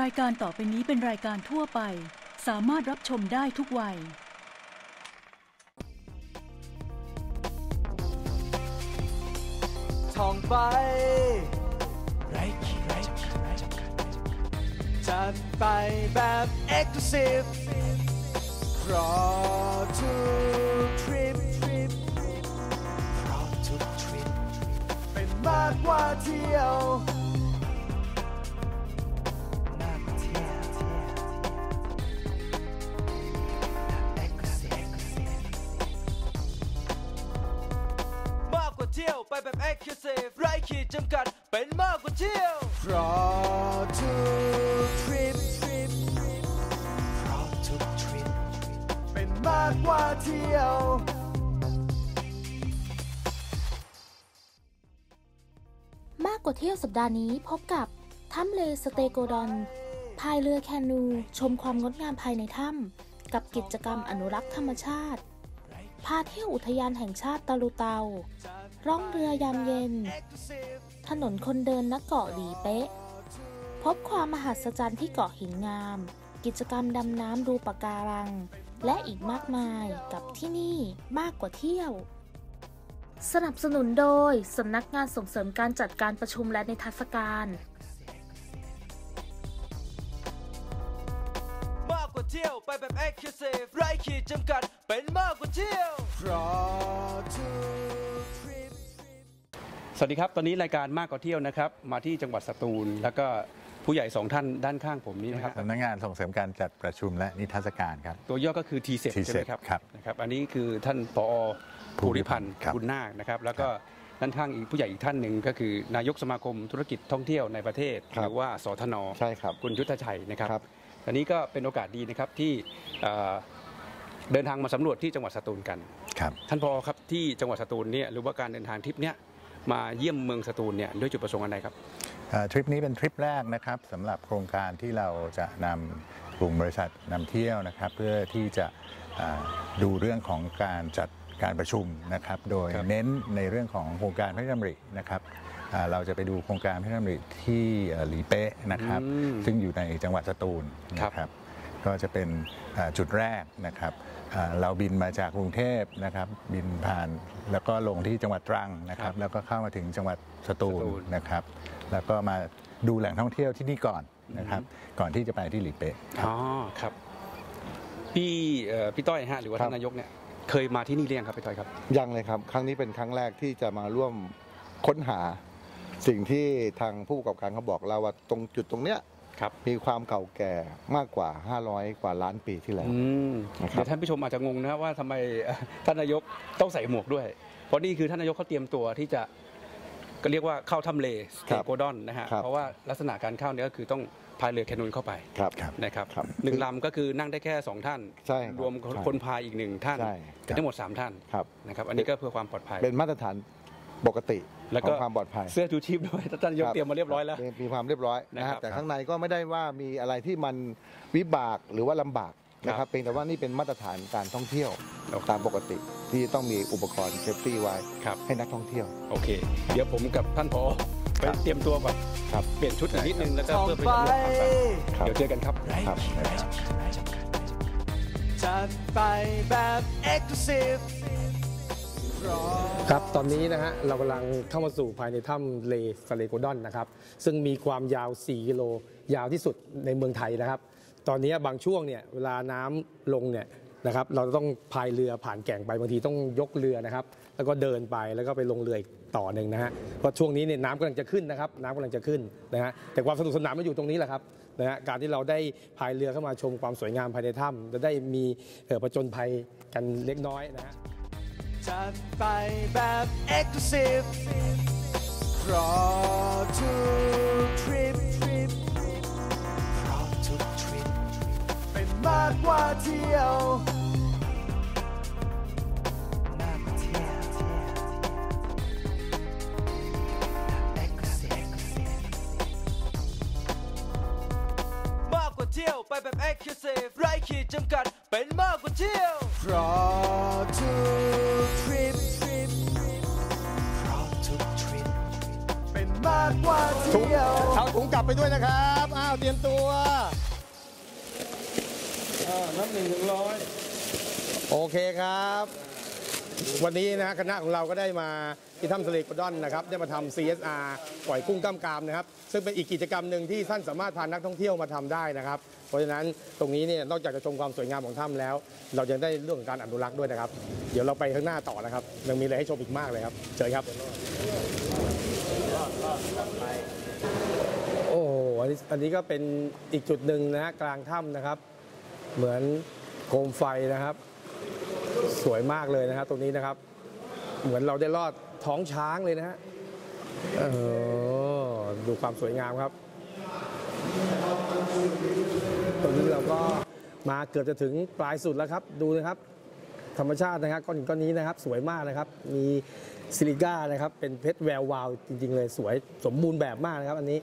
รายการต่อไปนี้เป็นรายการทั่วไป สามารถรับชมได้ทุกวัย ท่องไปไร้ขีดไร้จำกัดไรจัดจัดไปแบบ Exclusive เพราะทุกทริปเพราะทุกทริปเป็นมากกว่าเที่ยว ไปแบบ Exclusive ไร้ขีดจำกัด เป็นมากกว่าเที่ยวเพราะทุกทริปเพราะทุกทริปเป็นมากกว่าเที่ยวมากกว่าเที่ยวสัปดาห์นี้พบกับถ้ำเลสเตโกดอนพายเรือแคนู ชมความงดงามภายในถ้ำกับกิจกรรมอนุรักษ์ธรรมชาติ พาเที่ยวอุทยานแห่งชาติตะลุเตา ร่องเรือยามเย็น ถนนคนเดินณเกาะหลีเป๊ะ พบความมหัศจรรย์ที่เกาะหินงาม กิจกรรมดำน้ำดูปะการัง และอีกมากมายกับที่นี่มากกว่าเที่ยว สนับสนุนโดย สำนักงานส่งเสริมการจัดการประชุมและนิทรรศการมากกว่าเที่ยวไปแบบ Exclusive ไร้ขีดจำกัดเป็นมากกว่าเที่ยว เพราะทุกทริป สวัสดีครับ ตอนนี้รายการมากกว่าเที่ยวนะครับ มาที่จังหวัดสตูล แล้วก็ผู้ใหญ่สองท่านด้านข้างผมนี้นะครับสำนักงานส่งเสริมการจัดประชุมและนิทรรศการครับ ตัวย่อก็คือ t ีเซ็ TCEP ใช่ไหมครับครับนะครับอันนี้คือท่านปอภูริพันธ์ครับคุณนาคนะครับ แล้วก็ด้านข้างอีกผู้ใหญ่อีกท่านหนึ่งก็คือ นายกสมาคมธุรกิจท่องเที่ยวในประเทศครัหบรือว่าสทนใช่ครับคุณยุทธชัยนะครับครับอันนี้ก็เป็นโอกาสดีนะครับที่เอ่อเดินทางมาสำรวจที่จังหวัดสตูลกันครับท่านพอครับที่จังหวัดสตูลเนี่ยหรือว่าการเดินทางทริปเนี้ย มาเยี่ยมเมืองสตูลเนี่ยด้วยจุดประสงค์อะไรครับเอ่อทริปนี้เป็นทริปแรกนะครับสำหรับโครงการที่เราจะนำกลุ่มบริษัทนำเที่ยวนะครับ เพื่อที่จะอ่าดูเรื่องของการจัดการประชุมนะครับ โดยครับเน้นในเรื่องของโครงการพระราชดำรินะครับอ่าเราจะไปดูโครงการพระราชดำริที่เอ่อหลีเป๊ะนะครับอืมซึ่งอยู่ในจังหวัดสตูลครับนะครับ ก็จะเป็นอ่าจุดแรกนะครับอ่าเราบินมาจากกรุงเทพนะครับ บินผ่านแล้วก็ลงที่จังหวัดตรังนะคครัรับบแล้วก็เข้ามาถึงจังหวัดสตูสตูลลนะครับ แล้วก็มาดูแหล่งท่องเที่ยวที่นี่ก่อนนะครับ ก่อนที่จะไปที่หลีเป๊ะครับอ๋อครับพี่เอ่อพี่ต้อยฮะหรือว่าครับท่านนายกเนี่ยเคยมาที่นี่เรียงครับพี่ต้อยครับยังเลยครับ ครั้งนี้เป็นครั้งแรกที่จะมาร่วมค้นหาสิ่งที่ทางผู้ประกอบการเขาบอกเราว่าตรงจุดตรงเนี้ย ครับมีความเก่าแก่มากกว่า 500 กว่าล้านปีที่แล้ว อืมนะครับ เดี๋ยวท่านผู้ชมอาจจะงงนะครับว่าทำไมเอ่อท่านนายกต้องใส่หมวกด้วย เพราะนี่คือท่านนายกเขาเตรียมตัวที่จะก็เรียกว่าเข้าถ้ำเลสเตโกดอนนะฮะครับ เพราะว่าลักษณะการเข้าเนี่ยก็คือต้องพายเรือแคนูนเข้าไปครับครับนะครับครับหนึ่งลำก็คือนั่งได้แค่สองท่าน ใช่ครับรวมใช่คนพายอีกหนึ่งท่านใช่เป็นทั้งหมดสามท่านครับ นะครับ อันนี้ก็เพื่อความปลอดภัย เป็นมาตรฐานปกติ แล้วขก็องความปลอดภัยเสื้อชูชีพด้วยท่านนายกคบเตรียมมาเรียบร้อยแล้วมีมีความเรียบร้อยนะนะคครัรับบแต่ข้างในก็ไม่ได้ว่ามีอะไรที่มันวิบากหรือว่าลำบากนะคครัรับบเพียงแต่ว่านี่เป็นมาตรฐานการท่องเที่ยวโอเคตามปกติที่ต้องมีอุปกรณ์เซฟตี้ไว้ครับให้นักท่องเที่ยวโอเค เดี๋ยวผมกับท่านพอไปครับเตรียมตัวก่อนครับเปลี่ยนชุดอีกนิดนึงแล้วก็ท่องเพื่อไปไปสำรวจทางกันครับเดี๋ยวเจอกันครับไร้ครับขีดไร้จำกัดไร้จำกัดจัดไปแบบ Exclusive เพราะ ครับตอนนี้นะฮะเรากำลังเข้ามาสู่ภายในถ้ำเลสเลโกดอนนะครับ ซึ่งมีความยาว 4 กิโลยาวที่สุดในเมืองไทยนะครับ ตอนนี้บางช่วงเนี่ยเวลาน้ำลงเนี่ยนะครับเราต้องพายเรือผ่านแก่งไปบางทีต้องยกเรือนะครับ แล้วก็เดินไปแล้วก็ไปลงเรืออีกต่อหนึ่งนะฮะเพราะช่วงนี้เนี่ยน้ำกำลังจะขึ้นนะครับน้ำกำลังจะขึ้นนะฮะแต่ความสนุกสนานมันอยู่ตรงนี้แหละครับนะฮะการที่เราได้พายเรือเข้ามาชมความสวยงามภายในถ้ำจะได้มีเออผจญภัยกันเล็กน้อยนะฮะ จัดไปแบบ Exclusive เพราะทุกทริปเพราะทุกทริปเป็นมากกว่าเที่ยว วันนี้นะคณะของเราก็ได้มาที่ถ้ำทะเลกระดอนนะครับได้มาทำ CSR ปล่อยกุ้งกล้ามกรามนะครับ ซึ่งเป็นอีกกิจกรรมหนึ่งที่ท่านสามารถพานักท่องเที่ยวมาทำได้นะครับ เพราะฉะนั้นตรงนี้เนี่ยนอกจากจะชมความสวยงามของถ้ำแล้ว เรายังได้เรื่องของการอนุรักษ์ด้วยนะครับ เดี๋ยวเราไปข้างหน้าต่อนะครับยังมีอะไรให้ชมอีกมากเลยครับเชิญครับโอ้โหอันนี้อันนี้ก็เป็นอีกจุดหนึ่งนะฮะกลางถ้ำนะครับ เหมือนโคมไฟนะครับ สวยมากเลยนะครับตรงนี้นะครับ เหมือนเราได้ลอดท้องช้างเลยนะฮะเออดูความสวยงามครับ ตรงนี้เราก็มาเกือบจะถึงปลายสุดแล้วครับ ดูนะครับ ธรรมชาตินะครับก้อนหินก้อนนี้นะครับ สวยมากนะครับ มีซิลิก้านะครับ เป็นเพชรแวววาวจริง ๆ เลยสวยสมบูรณ์แบบมากนะครับ อันนี้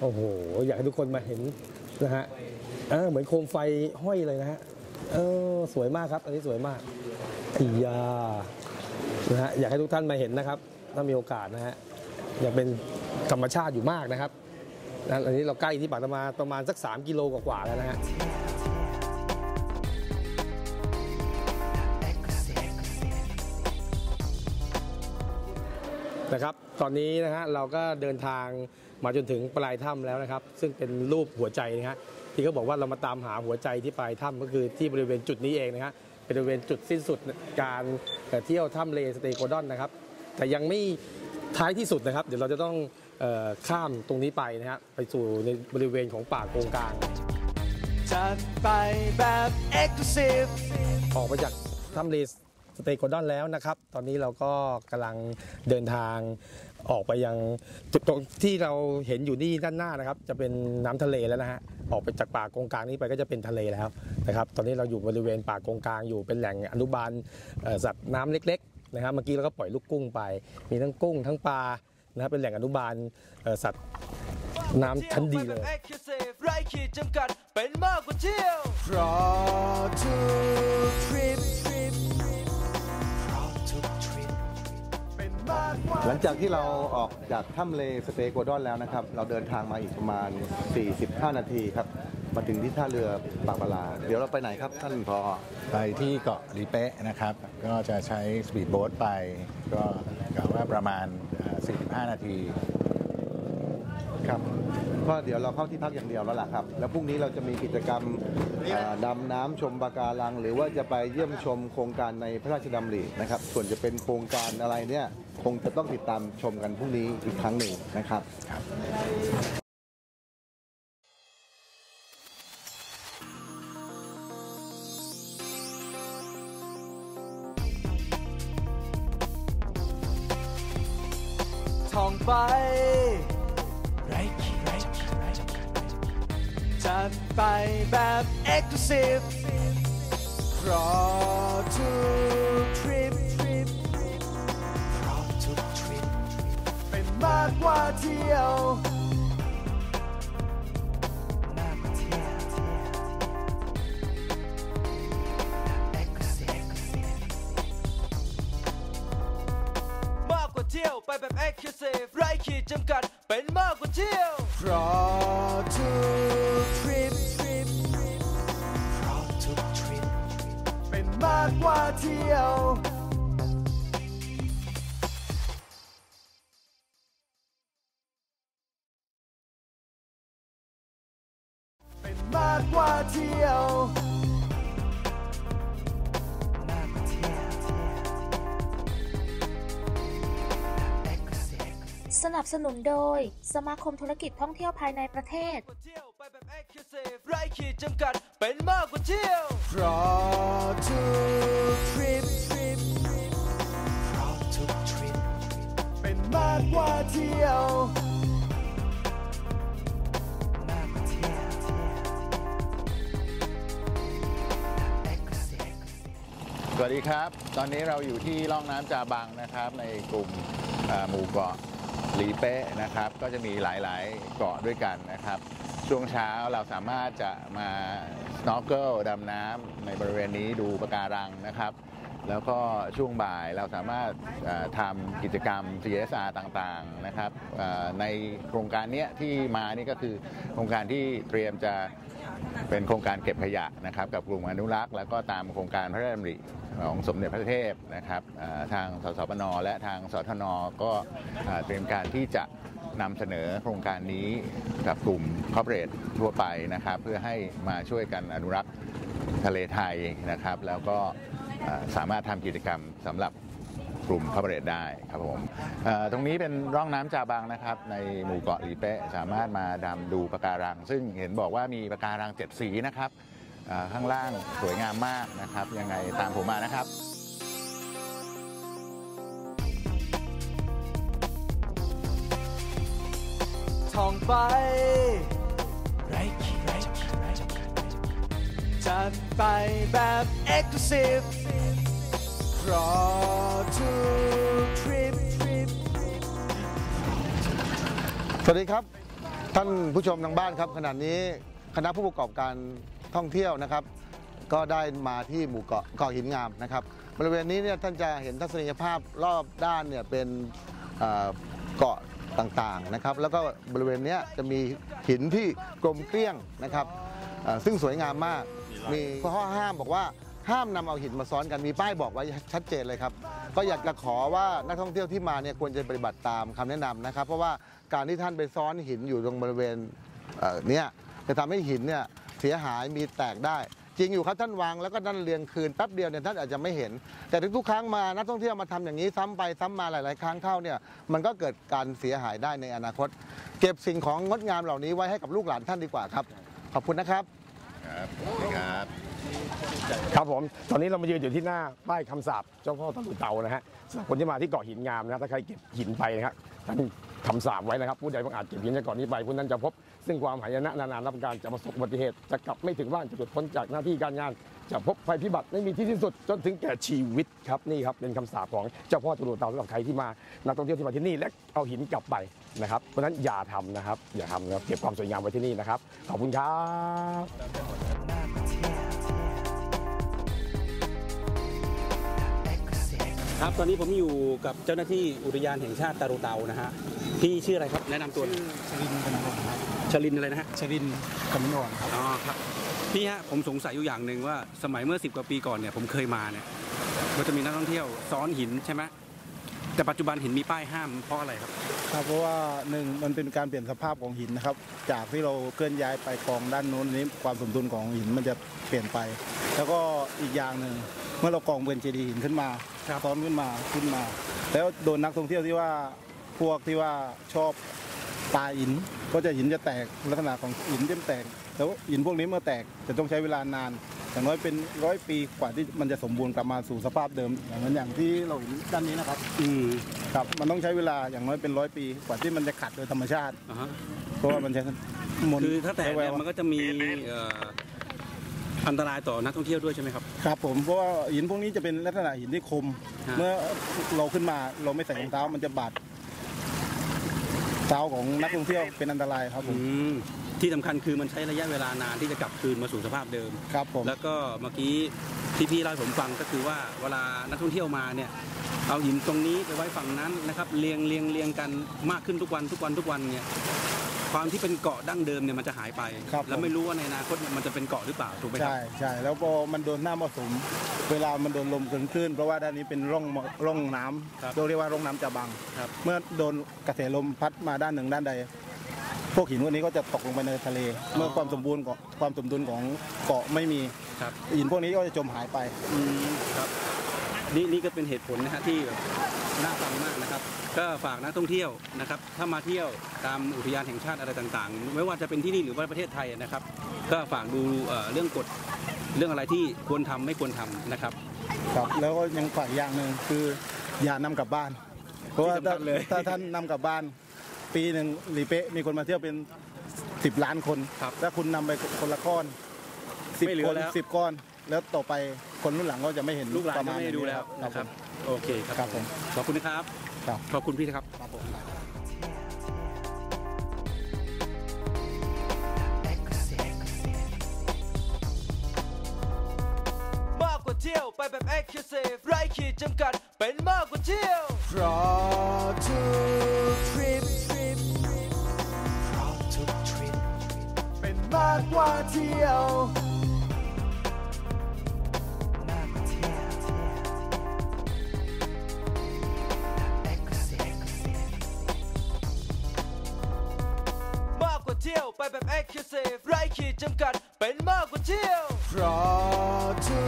โอ้โหอยากให้ทุกคนมาเห็นนะฮะเหมือนโคมไฟห้อยเลยนะฮะ เออสวยมากครับ อันนี้สวยมากอียานะฮะอยากให้ทุกท่านมาเห็นนะครับ ถ้ามีโอกาสนะฮะอยังเป็นธรรมชาติอยู่มากนะครับนะอันนี้เราใกล้ที่ปากตะมาประมาณสัก 3 กิโลกว่าๆแล้วนะฮะนะครับ ตอนนี้นะฮะเราก็เดินทางมาจนถึงปลายถ้ำแล้วนะครับ ซึ่งเป็นรูปหัวใจนะฮะ ที่เขาบอกว่าเรามาตามหาหัวใจที่ปลายถ้ำก็คือที่บริเวณจุดนี้เองนะฮะเป็นบริเวณจุดสิ้นสุดการเที่ยวถ้ำเลสเตโกดอนนะครับ แต่ยังไม่ท้ายที่สุดนะครับ เดี๋ยวเราจะต้องเอ่อข้ามตรงนี้ไปนะฮะไปสู่ในบริเวณของป่าโกงกลางจัดไปแบบ Exclusive ออกมาจากถ้ำเลสสเตโกดอนแล้วนะครับ ตอนนี้เราก็กำลังเดินทาง ออกไปยังจุดตรงที่เราเห็นอยู่นี่ด้านหน้านะครับ จะเป็นน้ำทะเลแล้วนะฮะออกไปจากป่ากงกลางนี้ไปก็จะเป็นทะเลแล้วนะครับตอนนี้เราอยู่บริเวณป่ากงกลางอยู่เป็นแหล่งอนุบาลสัตว์น้ำเล็กๆนะครับเมื่อกี้เราก็ปล่อยลูกกุ้งไป มีทั้งกุ้งทั้งปลานะครับเป็นแหล่งอนุบาลสัตว์น้ำชั้นดีเลยไรขีดจำกัดเป็นมากกว่าเที่ยวเพรา หลังจากที่เราออกจากถ้ำเลสเตโกดอนแล้วนะครับ เราเดินทางมาอีกประมาณ 45 นาทีครับ มาถึงที่ท่าเรือปากปลา เดี๋ยวเราไปไหนครับท่านพอไปที่เกาะลีเป๊ะนะครับ ก็จะใช้สปีดโบ๊ทไป ก็กะว่าประมาณเอ่อ45 นาทีครับ ก็เดี๋ยวเราเข้าที่พักอย่างเดียวแล้วล่ะครับ แล้วพรุ่งนี้เราจะมีกิจกรรมเอ่อดำน้ำชมปะการัง หรือว่าจะไปเยี่ยมชมโครงการในพระราชดำรินะครับ ส่วนจะเป็นโครงการอะไรเนี่ยคงจะต้องติดตามชมกันพรุ่งนี้อีกครั้งหนึ่งนะครับ จัดไปแบบ Exclusive เพราะทุกทริปเพราะทุกทริปเป็นมากกว่าเที่ยวมากกว่าเที่ยว Exclusive มากกว่าเที่ยวไปแบบ Exclusive ไร้ขีดจำกัดเป็นมากกว่าเที่ยว เพราะทุก มากกว่าเที่ยวเป็นมากกว่าเที่ยว สนับสนุนโดย สมาคมธุรกิจท่องเที่ยวภายในประเทศ เที่ยวไปแบบ Exclusive ไร้ขีดจำกัด เป็นมากกว่าเที่ยว เพราะทุกทริปเพราะทุกทริป เป็นมากกว่าเที่ยว มากกว่าเที่ยวสวัสดีครับ ตอนนี้เราอยู่ที่ล่องน้ำจาบังนะครับ ในกลุ่มเอ่อหมู่เกาะ หลีเป๊ะนะครับ ก็จะมีหลายๆเกาะด้วยกันนะครับ ช่วงเช้าเราสามารถจะมา snorkel ดำน้ำในบริเวณนี้ดูปะการังนะครับ แล้วก็ช่วงบ่ายเราสามารถทำกิจกรรม CSR ต่างๆนะครับในโครงการเนี้ยที่มานี่ก็คือโครงการที่เตรียมจะ เป็นโครงการเก็บขยะนะครับกับกลุ่มอนุรักษ์ แล้วก็ตามโครงการพระราชดำริของสมเด็จพระเทพนะครับทางสสปนและทางสทนก็เตรียมการที่จะนำเสนอโครงการนี้กับกลุ่มคอร์เปอเรททั่วไปนะครับเพื่อให้มาช่วยกันอนุรักษ์ทะเลไทยนะครับ แล้วก็สามารถทำกิจกรรมสำหรับ กลุ่มคอร์เปอเรทได้ครับผมตรงนี้เป็นร่องน้ำจาบังนะครับในหมู่เกาะลีเป๊ะสามารถมาดำดูปะการัง ซึ่งเห็นบอกว่ามีปะการังเจ็ดสีนะครับข้างล่างสวยงามมากนะครับยังไงตามผมมานะครับท่องไปไรขีดไรจัดไร้จำกัดไร้จำกัดจัดไป เพราะทุกทริปสวัสดีครับ ท่านผู้ชมทางบ้านครับขณะนี้คณะผู้ประกอบการท่องเที่ยวนะครับ ก็ได้มาที่หมู่เกาะเกาะหินงามนะครับ บริเวณนี้เนี่ยท่านจะเห็นทัศนียภาพรอบด้านเนี่ยเป็นเกาะต่างๆนะครับ แล้วก็บริเวณนี้จะมีหินที่กลมเกลี้ยงนะครับซึ่งสวยงามมากมีข้อห้ามบอกว่า ห้ามนำเอาหินมาซ้อนกันมีป้ายบอกไว้ชัดเจนเลยครับ ก็อยากจะขอว่านักท่องเที่ยวที่มาเนี่ยควรจะปฏิบัติตามคำแนะนำนะครับ เพราะว่าการที่ท่านไปซ้อนหินอยู่ตรงบริเวณเนี้ยจะทำให้หินเนี่ยเสียหายมีแตกได้ จริงอยู่ครับท่านวางแล้วก็นั่นเรียงคืนแป๊บเดียวเนี่ยท่านอาจจะไม่เห็น แต่ทุกๆครั้งมานักท่องเที่ยวมาทำอย่างนี้ซ้ำไปซ้ำมาหลายๆ ครั้งเข้าเนี่ยมันก็เกิดการเสียหายได้ในอนาคต เก็บสิ่งของงดงามเหล่านี้ไว้ให้กับลูกหลานท่านดีกว่าครับ ขอบคุณนะครับ ครับครับ ครับผม ตอนนี้เรามายืนอยู่ที่หน้าป้ายคำสาปเจ้าพ่อตะลุเตานะฮะสำหรับคนที่มาที่เกาะหินงามนะถ้าใครเก็บหินไปนะครับท่าน คำสาปไว้นะครับผู้ใดบังอาจเก็บหินจากกาะนี้ไปผู้นั้นจะพบ ซึ่งความหายนะนานๆรับการจะประสบอุบัติเหตุ จะกลับไม่ถึงบ้านจะหลุดพ้นจากหน้าที่การงาน จะพบภัยพิบัติไม่มีที่สิ้นสุดจนถึงแก่ชีวิตครับนี่ครับเป็นคำสาปของเจ้าพ่อตะลุเตาสำหรับใครที่มานักท่องเที่ยวที่มาที่นี่และเอาหินกลับไปนะครับเพราะฉะนั้นอย่าทำนะครับอย่าทำนะครับเก็บความสวยงามไว้ที่นี่นะครับขอบคุณครับครับ ตอนนี้ผมอยู่กับเจ้าหน้าที่อุทยานแห่งชาติตารูเตานะฮะ พี่ชื่ออะไรครับ แนะนำตัวหน่อยชรินทร์กำมลครับชลินอะไรนะฮะ ชรินทร์กำมลครับอ๋อครับ พี่ฮะผมสงสัยอยู่อย่างหนึ่งว่าสมัยเมื่อ 10 กว่าปีก่อนเนี่ยผมเคยมาเนี่ยก็จะมีนักท่องเที่ยวซ้อนหินใช่ไหมแต่ปัจจุบันหินมีป้ายห้ามเพราะอะไรครับ ครับเพราะว่าหนึ่งมันเป็นการเปลี่ยนสภาพของหินนะครับ จากที่เราเคลื่อนย้ายไปกองด้านนู้นนี้ความสมดุลของหินมันจะเปลี่ยนไป แล้วก็อีกอย่างหนึ่งเมื่อเรากองเป็นเจดีย์หินขึ้นมาซ้อนขึ้นมาขึ้นมา แล้วโดนนักท่องเที่ยวที่ว่า พวกที่ว่าชอบปลาหินก็จะหินจะแตกลักษณะของหินจะแตก แล้วหินพวกนี้เมื่อแตกจะต้องใช้เวลานานอย่างน้อยเป็นร้อยปีกว่าที่มันจะสมบูรณ์กลับมาสู่สภาพเดิม อย่างนั้นอย่างที่เราเห็นด้านนี้นะครับ อืมครับมันต้องใช้เวลาอย่างน้อยเป็นร้อยปี กว่าที่มันจะขัดโดยธรรมชาติอ่าฮะเพราะว่ามันจะมนคือถ้าแตกใช้วเนี่ยลมันก็จะมีเอ่ออันตรายต่อนักท่องเที่ยวด้วยใช่ไหมครับ ครับผมเพราะว่าหินพวกนี้จะเป็นลักษณะหินที่คม ฮะ เมื่อเราขึ้นมาเราไม่ใส่รองเท้ามันจะบาด เท้าของนักท่องเที่ยวเป็นอันตรายครับผอืมมที่สำคัญคือมันใช้ระยะเวลานานที่จะกลับคืนมาสู่สภาพเดิม ครับผม แล้วก็เมื่อกี้ที่พี่เล่าให้ผมฟังก็คือว่าเวลานักท่องเที่ยวมาเนี่ยเอาหินตรงนี้ไปไว้ฝั่งนั้นนะครับเรียงเรียงเรียงกันมากขึ้นทุกวันทุกวันทุกวันเนี่ย ความที่เป็นเกาะดั้งเดิมเนี่ยมันจะหายไป ครับ แล้วไม่รู้ว่าในอนาคตเนี่ยมันจะเป็นเกาะหรือเปล่าถูกไหมครับ ใช่ใช่แล้วพอมันโดนหน้ามรสุมเวลามันโดนลมเกินคลื่นเพราะว่าด้านนี้เป็นร่องมร่องน้ำครับเราเรียกว่าร่องน้ำจะบัง ครับเมื่อโดนกระแสลมพัดมาด้านหนึ่งด้านใด พวกหินพวกนี้ก็จะตกลงไปในทะเล เมื่อความสมบูรณ์ของความสมดุลของเกาะไม่มีครับ หินพวกนี้ก็จะจมหายไป อืมครับ นี่นี่ก็เป็นเหตุผลนะฮะที่แบบน่าฟังมากนะครับ ก็ฝากนักท่องเที่ยวนะครับ ถ้ามาเที่ยวตามอุทยานแห่งชาติอะไรต่างๆ ไม่ว่าจะเป็นที่นี่หรือว่าประเทศไทยนะครับ ก็ฝากดูเอ่อเรื่องกฎเรื่องอะไรที่ควรทำไม่ควรทำนะครับครับแล้วก็ยังฝ่ายอย่างหนึ่งคืออย่านำกลับบ้าน เพราะว่าที่สำคัถ้าญเลยถ้าท่านนำกลับบ้าน ปีหนึ่งหลีเป๊ะมีคนมาเที่ยวเป็นสิบล้านคนครับถ้าคุณนำไปคนละก้อนสิบไม่เหลืคอนแล้วสิบก้อน แล้วต่อไป คนรุ่นหลังก็จะไม่เห็นลูกหลานประก็มาณไม่ได้ดูแล้วครันะบครับผมโอเคครับครับผมขอบคุณนะครับครับขอบคุณพี่นะครับครับผมมากกว่าเที่ยวไปแบบ Exclusive ไร้ขีดจำกัด เป็นมากกว่าเที่ยวเพราะทุกทริปเพราะทุกทริปเป็นมากกว่าเที่ยว ขีดจำกัดเป็นมากกว่าเที่ยวเพราะทุ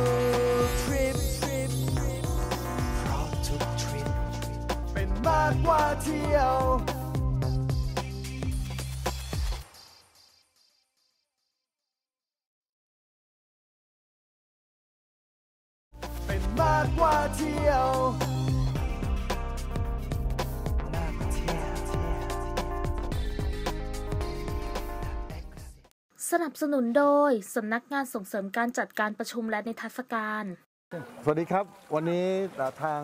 กทริปเพราะทุกทริปเป็นมากกว่าเที่ยว สนับสนุนโดย สำนักงานส่งเสริมการจัดการประชุมและนิทรรศการ สวัสดีครับ วันนี้เอ่อทาง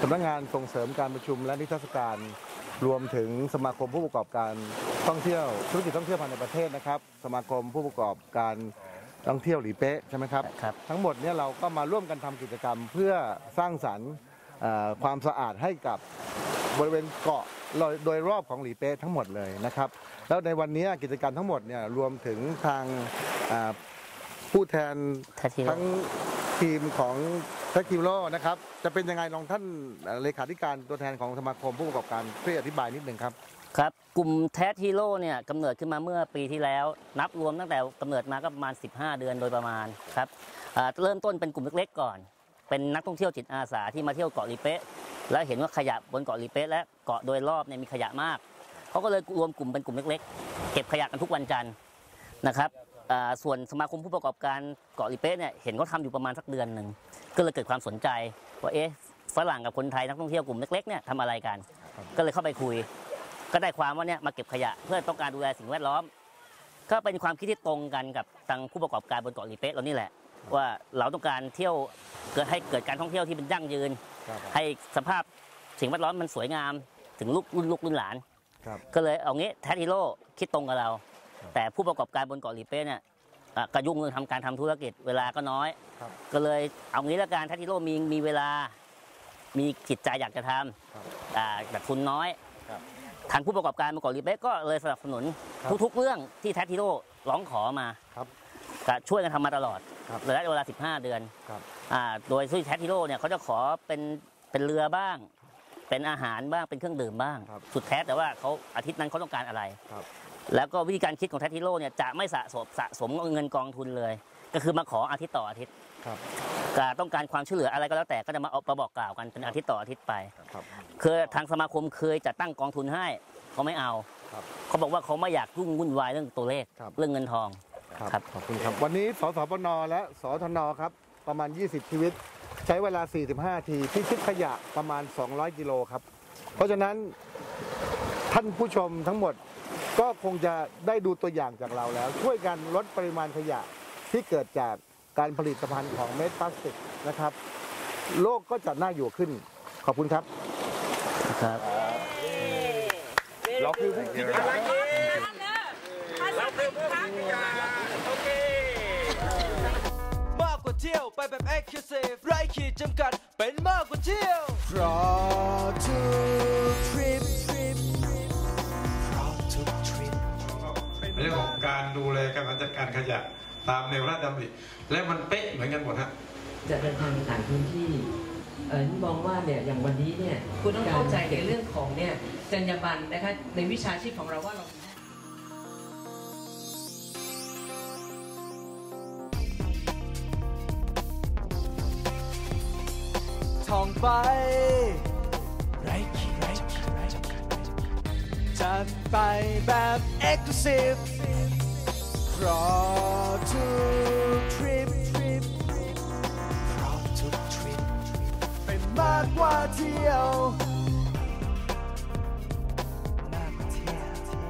สำนักงานส่งเสริมการประชุมและนิทรรศการ รวมถึงสมาคมผู้ประกอบการท่องเที่ยวธุรกิจท่องเที่ยวภายในประเทศนะครับ สมาคมผู้ประกอบการท่องเที่ยวหลีเป๊ะใช่ไหมครับครับ ทั้งหมดเนี่ยเราก็มาร่วมกันทำกิจกรรมเพื่อสร้างสรรค์เอ่อความสะอาดให้กับบริเวณเกาะโดยรอบของหลีเป๊ะทั้งหมดเลยนะครับ แล้วในวันนี้กิจกรรมทั้งหมดเนี่ยรวมถึงทางผู้แทนทั้งทีมของแท็กทีโร่นะครับจะเป็นยังไงลองท่านเลขาธิการตัวแทนของสมาคมผู้ประกอบการช่วยอธิบายนิดหนึ่งครับครับ กลุ่มแทสฮีโร่เนี่ยกำเนิดขึ้นมาเมื่อปีที่แล้ว นับรวมตั้งแต่กำเนิดมาก็ประมาณ 15 เดือนโดยประมาณครับเริ่มต้นเป็นกลุ่มเล็กๆก่อน เป็นนักท่องเที่ยวจิตอาสาที่มาเที่ยวเกาะลีเป๊ะ แล้วเห็นว่าขยะบนเกาะลีเป๊ะและเกาะโดยรอบเนี่ยมีขยะมาก เขาก็เลยรวมกลุ่มเป็นกลุ่มเล็กๆ เก็บขยะกันทุกวันจันทร์นะครับอ่าส่วนสมาคมผู้ประกอบการเกาะลีเป๊ะเนี่ยเห็นเขาทำอยู่ประมาณสักเดือนหนึ่งก็เลยเกิดความสนใจว่าเอ๊ะฝรั่งกับคนไทยนักท่องเที่ยวกลุ่มเล็กๆเนี่ยทำอะไรกัน ก็เลยเข้าไปคุย ก็ได้ความว่าเนี่ยมาเก็บขยะเพื่อต้องการดูแลสิ่งแวดล้อม ก็เป็นความคิดที่ตรงกันกับทางผู้ประกอบการบนเกาะลีเป๊ะเรานี่แหละ ว่าเราต้องการเที่ยวเกิดให้เกิดการท่องเที่ยวที่เป็นยั่งยืนครับให้สภาพสิ่งแวดล้อมมันสวยงามถึงลูกรุ่นลูกรุ่นหลาน ครับก็เลยเอางี้แทสฮีโร่คิดตรงกับเรา แต่ผู้ประกอบการบนเกาะลีเป้เนี่ยอะก็ยุ่งเรื่องทำการทำธุรกิจเวลาก็น้อย ครับ ก็เลยเอางี้ละกันแทสฮีโร่มีมีเวลา มีจิตใจอยากจะทครับำอ่าแต่ทุนน้อย ครับ ทางผู้ประกอบการบนเกาะลีเป้ก็เลยสนับสนุนครับ ทุกๆเรื่องที่แทสฮีโร่ร้องขอมาครับ ก็ช่วยกันทำมาตลอดครับระยะเวลา 15 เดือน ครับ อ่าโดยที่แทสฮีโร่เนี่ยเขาจะขอเป็นเป็นเรือบ้าง เป็นอาหารบ้างเป็นเครื่องดื่มบ้าง ครับสุดแท้แต่ว่าเขาอาทิตย์นั้นเขาต้องการอะไร ครับ แล้วก็วิธีการคิดของแทสฮีโร่เนี่ยจะไม่สะสมสะสมเงินกองทุนเลย ก็คือมาขออาทิตย์ต่ออาทิตย์ครับก็ต้องการความช่วยเหลืออะไรก็แล้วแต่ก็จะมาเอามาบอกกล่าวกันเป็นอาทิตย์ต่ออาทิตย์ไป ครับ คือทางสมาคมเคยจัดตั้งกองทุนให้เขาไม่เอาครับเขาบอกว่าเขาไม่อยากยุ่งวุ่นวายเรื่องตัวเลข ครับ เรื่องเงินทอง ครับครับขอบคุณครับ วันนี้สสปนและสทนครับ ประมาณ 20 ชีวิต ใช้เวลา 45 ทีพิชิตขยะประมาณ 200 กิโลครับ เพราะฉะนั้นท่านผู้ชมทั้งหมดก็คงจะได้ดูตัวอย่างจากเราแล้ว ช่วยกันลดปริมาณขยะที่เกิดจากการผลิตภัณฑ์ของเม็ดพลาสติกนะครับ โลกก็จะน่าอยู่ขึ้น ขอบคุณครับครับเราคือผู้คิดม ที่ยว ไปแบบ Exclusive ไร้ขีดจำกัด เป็นมากกว่าเที่ยวเพราะทุกทริปเพราะทุกทริปเรื่องของการดูแลการจัดการขยะตามแนวพระราชดำริและมันเป๊ะเหมือนกันหมดฮะจะเดินทางต่างพื้นที่เออนี่มองว่าเนี่ยอย่างวันนี้เนี่ยคุณต้องเข้าใจในเรื่องของเนี่ยจรรยาบรรณนะคะในวิชาชีพของเราว่าเรา่องไปไรขีไรขีไร้จำกัดจัดไปแบบ Exclusive เพราะทุกทริปเพราะทุกทริปเป็นมากกว่าเที่ยวมากกว่าเที่ยวเที่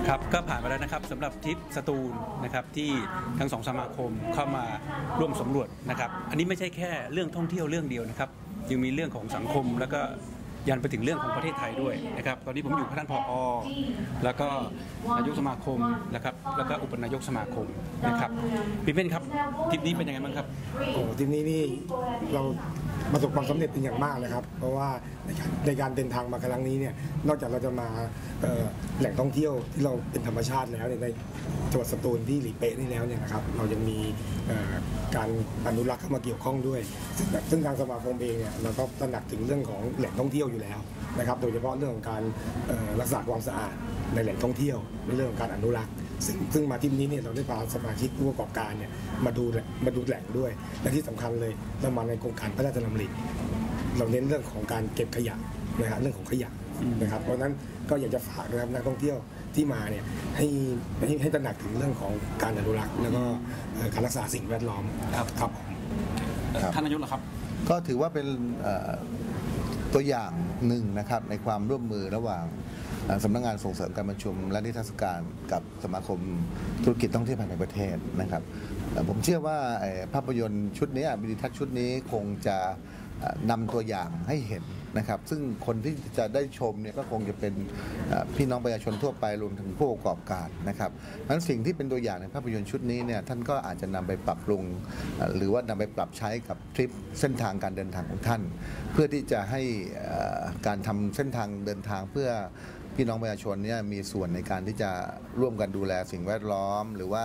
ยวครับก็ผ่านไปแล้วนะครับสำหรับทริปสตูลนะครับที่ทั้งสองสมาคมเข้ามาร่วมสำรวจนะครับ อันนี้ไม่ใช่แค่เรื่องท่องเที่ยวเรื่องเดียวนะครับ ยังมีเรื่องของสังคมแล้วก็ยันไปถึงเรื่องของประเทศไทยด้วยนะครับ ตอนนี้ผมอยู่กับท่านผอแล้วก็นายกสมาคมนะครับ แล้วก็อุปนายกสมาคมนะครับพี่เป้นครับทริปนี้เป็นยังไงบ้างครับโอ้ทีนี้นี่เรา ประสบความสำเร็จเป็นอย่างมากเลยครับ เพราะว่าในการในการเดินทางมาครั้งนี้เนี่ยนอกจากเราจะมาแหล่งท่องเที่ยวที่เราเป็นธรรมชาติแล้วเนี่ยในจังหวัดสตูลที่หลีเป๊ะนี่แล้วเนี่ยนะครับเรายังมีการอนุรักษ์เข้ามาเกี่ยวข้องด้วย ซึ่งทางสมาคมเองเนี่ยเราก็ตระหนักถึงเรื่องของแหล่งท่องเที่ยวอยู่แล้วนะครับ โดยเฉพาะเรื่องของการรักษาความสะอาดในแหล่งท่องเที่ยวในเรื่องของการอนุรักษ์ ซึ่งซึ่งมาที่นี้เนี่ยเราได้พาสมาชิกผู้ประกอบการเนี่ยมาดูแหล่งมาดูแหล่งด้วย และที่สำคัญเลยเรามาในโครงการพระราชดำริเราเน้นเรื่องของการเก็บขยะนะครับเรื่องของขยะนะครับ เพราะฉะนั้นก็อยากจะฝากนะครับนักท่องเที่ยวที่มาเนี่ยให้ให้ให้ตระหนักถึงเรื่องของการอนุรักษ์แล้วก็เอ่อการรักษาสิ่งแวดล้อมครับครับผมท่านนายกเหรอครับ ก็ถือว่าเป็นเอ่อตัวอย่างหนึ่งนะครับในความร่วมมือระหว่างเอ่อ สำนักงานส่งเสริมการประชุม และนิทรรศการกับสมาคมธุรกิจท่องเที่ยวภายในประเทศนะครับผมเชื่อว่าภาพยนตร์ชุดนี้วิดีทัศน์ชุดนี้คงจะนำตัวอย่างให้เห็นนะครับ ซึ่งคนที่จะได้ชมเนี่ยก็คงจะเป็นพี่น้องประชาชนทั่วไปรวมถึงผู้ประกอบการนะครับนั้นสิ่งที่เป็นตัวอย่างในภาพยนตร์ชุดนี้เนี่ยท่านก็อาจจะนำไปปรับปรุง หรือว่านำไปปรับใช้กับทริปเส้นทางการเดินทางของท่าน เพื่อที่จะให้การทำเส้นทางเดินทางเพื่อ พี่น้องประชาชนเนี่ยมีส่วนในการที่จะร่วมกันดูแลสิ่งแวดล้อม หรือว่า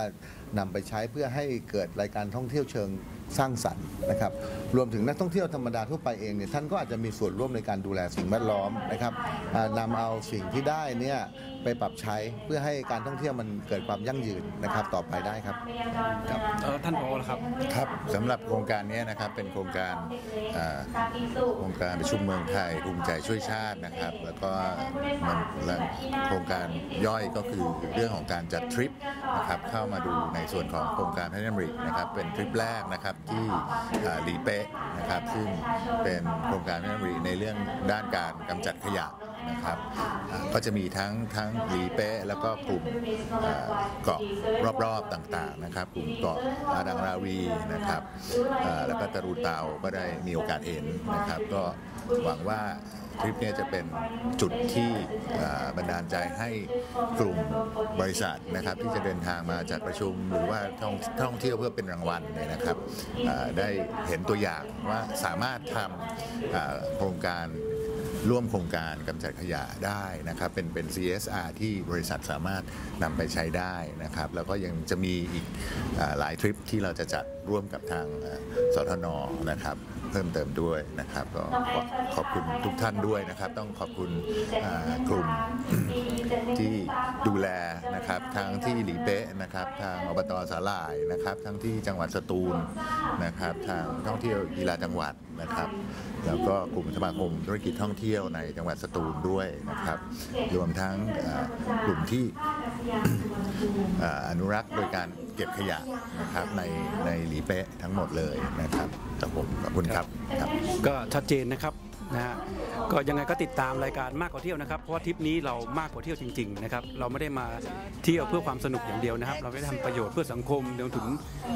นำไปใช้เพื่อให้เกิดรายการท่องเที่ยวเชิง สร้างสรรค์นะครับรวมถึงนักท่องเที่ยวธรรมดาทั่วไปเองเนี่ยท่านก็อาจจะมีส่วนร่วมในการดูแลสิ่งแวดล้อมนะครับอ่านำเอาสิ่งที่ได้เนี่ยไปปรับใช้เพื่อให้การท่องเที่ยวมันเกิดความยั่งยืนนะครับต่อไปได้ครับท่านผอครับครับสำหรับโครงการนี้นะครับเป็นโครงการอ่าโครงการประชุมเมืองไทยภูมิใจช่วยชาตินะครับ แล้วก็มันและโครงการย่อยก็คือเรื่องของการจัดทริปนะครับเข้ามาดูในส่วนของโครงการพระราชดำรินะครับเป็นทริปแรกนะครับที่หลีเป๊ะนะครับซึ่งเป็นโครงการพระราชดำริในเรื่องด้านการกำจัดขยะ นะครับอ่าก็จะมีทั้งทั้งหลีเป๊ะแล้วก็กลุ่มอ่าเกาะรอบๆต่างๆนะครับ กลุ่มเกาะอาดังราวีนะครับอ่าแล้วก็ตะรูเตาก็ได้มีโอกาสเห็นนะครับ ก็หวังว่าทริปเนี้จะเป็นจุดที่อ่าบันดาลใจให้กลุ่มบริษัทนะครับ ที่จะเดินทางมาจัดประชุมหรือว่าท่องท่องเที่ยวเพื่อเป็นรางวัลเนี่ยนะครับอ่าได้เห็นตัวอย่างว่าสามารถทำอ่าโครงการ ร่วมโครงการกำจัดขยะได้นะครับเป็นเป็น CSR ที่บริษัทสามารถนำไปใช้ได้นะครับ แล้วก็ยังจะมีอีกอหลายทริปที่เราจะจัดร่วมกับทางสทนนะครับ เพิ่มเติมด้วยนะครับ ก็ขอขอบคุณทุกท่านด้วยนะครับ ต้องขอบคุณกลุ่มที่ดูแลนะครับทั้งที่หลีเป๊ะนะครับ ทางอบตสาหร่ายนะครับ ทั้งที่จังหวัดสตูลนะครับ ทางท่องเที่ยวกีฬาจังหวัดนะครับ แล้วก็กลุ่มสมาคมธุรกิจท่องเที่ยวที่ยวในจังหวัดสตูลด้วยนะครับ รวมทั้งกลุ่มที่อนุรักษ์โดยการเก็บขยะนะครับในในหลีเป๊ะทั้งหมดเลยนะครับครับผมขอบคุณครับ ก็ชัดเจนนะครับ นะฮะก็ยังไงก็ติดตามรายการมากกว่าเที่ยวนะครับเพราะว่าทริปนี้เรามากกว่าเที่ยวจริงๆนะครับเราไม่ได้มาเที่ยวเพื่อความสนุกอย่างเดียวนะครับ เราได้ทำประโยชน์เพื่อสังคมรวมถึง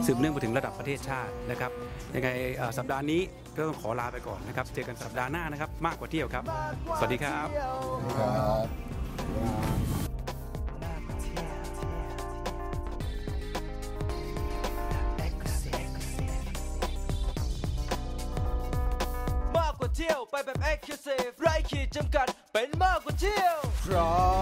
สืบเนื่องไปถึงระดับประเทศชาตินะครับยังไงเอ่อสัปดาห์นี้ก็ต้องขอลาไปก่อนนะครับเจอกันสัปดาห์หน้านะครับ มากกว่าเที่ยวครับ สวัสดีครับม กัดเป็นมากกว่าเที่ยวเพราะ